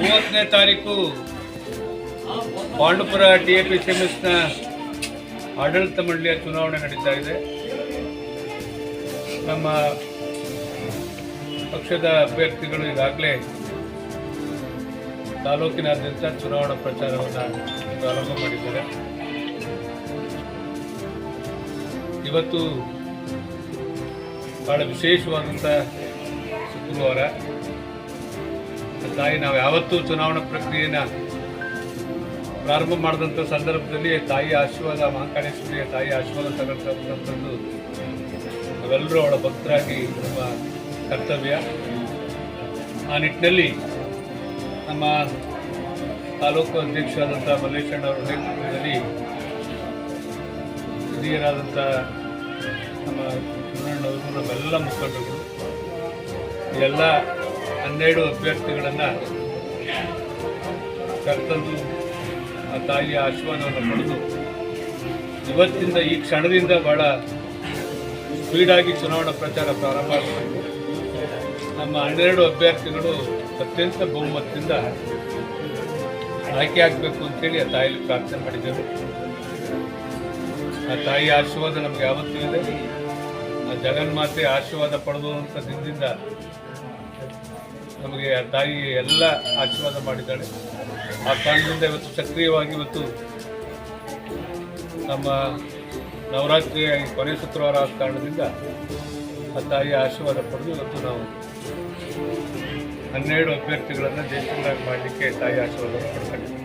ಮೂವತ್ತನೇ ತಾರೀಕು Pandupura T A P C ಆಡಳಿತ ಮಂಡಳಿಯ ಚುನಾವಣೆ ನಡೀತಾ ಇದೆ. ನಮ್ಮ ಪಕ್ಷದ ಅಭ್ಯರ್ಥಿಗಳು ಈಗಾಗಲೇ ತಾಲೂಕಿನಾದ್ಯಂತ ಚುನಾವಣಾ ಪ್ರಚಾರವನ್ನು ಪ್ರಾರಂಭ ಮಾಡಿದ್ದಾರೆ. ಇವತ್ತು ಬಹಳ ವಿಶೇಷವಾದಂಥ ಶುಕ್ರವಾರ. ತಾಯಿ, ನಾವು ಯಾವತ್ತೂ ಚುನಾವಣಾ ಪ್ರಕ್ರಿಯೆನ ಪ್ರಾರಂಭ ಮಾಡಿದಂಥ ಸಂದರ್ಭದಲ್ಲಿ ತಾಯಿ ಆಶೀರ್ವಾದ, ಮಹಾಕಾಳೇಶ್ವರಿಯ ತಾಯಿ ಆಶೀರ್ವಾದ ತಗೊಳ್ತಕ್ಕಂಥದ್ದು ನಾವೆಲ್ಲರೂ ಅವಳ ಭಕ್ತರಾಗಿ ನಮ್ಮ ಕರ್ತವ್ಯ. ಆ ನಿಟ್ಟಿನಲ್ಲಿ ನಮ್ಮ ತಾಲೂಕು ಅಧ್ಯಕ್ಷರಾದಂಥ ಮಲ್ಲೇಶಣ್ಣ ಅವರ ನೇತೃತ್ವದಲ್ಲಿ ಹಿರಿಯರಾದಂಥ ನಮ್ಮ ನಮ್ಮೆಲ್ಲ ಮುಖಂಡರು, ಎಲ್ಲ ಹನ್ನೆರಡು ಅಭ್ಯರ್ಥಿಗಳನ್ನು ಕರ್ತಂದು ಆ ತಾಯಿಯ ಆಶೀರ್ವಾದವನ್ನು ಪಡೆದು ಇವತ್ತಿಂದ ಈ ಕ್ಷಣದಿಂದ ಬಹಳ ಸ್ಪೀಡಾಗಿ ಚುನಾವಣಾ ಪ್ರಚಾರ ಪ್ರಾರಂಭ ನಮ್ಮ ಹನ್ನೆರಡು ಅಭ್ಯರ್ಥಿಗಳು ಅತ್ಯಂತ ಬಹುಮತದಿಂದ ಆಯ್ಕೆ ಆಗಬೇಕು ಅಂತೇಳಿ ಆ ತಾಯಿಯಲ್ಲಿ ಪ್ರಾರ್ಥನೆ ಮಾಡಿದ್ದೇವೆ. ಆ ತಾಯಿಯ ಆಶೀರ್ವಾದ ನಮ್ಗೆ ಯಾವತ್ತೂ ಇದೆ. ಆ ಜಗನ್ಮಾತೆ ಆಶೀರ್ವಾದ ಪಡೆದುವಂಥ ದಿನದಿಂದ ನಮಗೆ ತಾಯಿ ಎಲ್ಲ ಆಶೀರ್ವಾದ ಮಾಡಿದ್ದಾಳೆ. ಆ ಕಾರಣದಿಂದ ಇವತ್ತು ಸಕ್ರಿಯವಾಗಿ ಇವತ್ತು ನಮ್ಮ ನವರಾತ್ರಿಯ ಕೊನೆ ಶುಕ್ರವಾರ ಆದ ಕಾರಣದಿಂದ ಆ ತಾಯಿ ಆಶೀರ್ವಾದ ಪಡೆದು ಇವತ್ತು ನಾವು ಹನ್ನೆರಡು ಅಭ್ಯರ್ಥಿಗಳನ್ನು ದೇಶಗಳಾಗಿ ಮಾಡಲಿಕ್ಕೆ ತಾಯಿ ಆಶೀರ್ವಾದ ಪಡ್ಕೊಂಡಿದ್ದೀವಿ.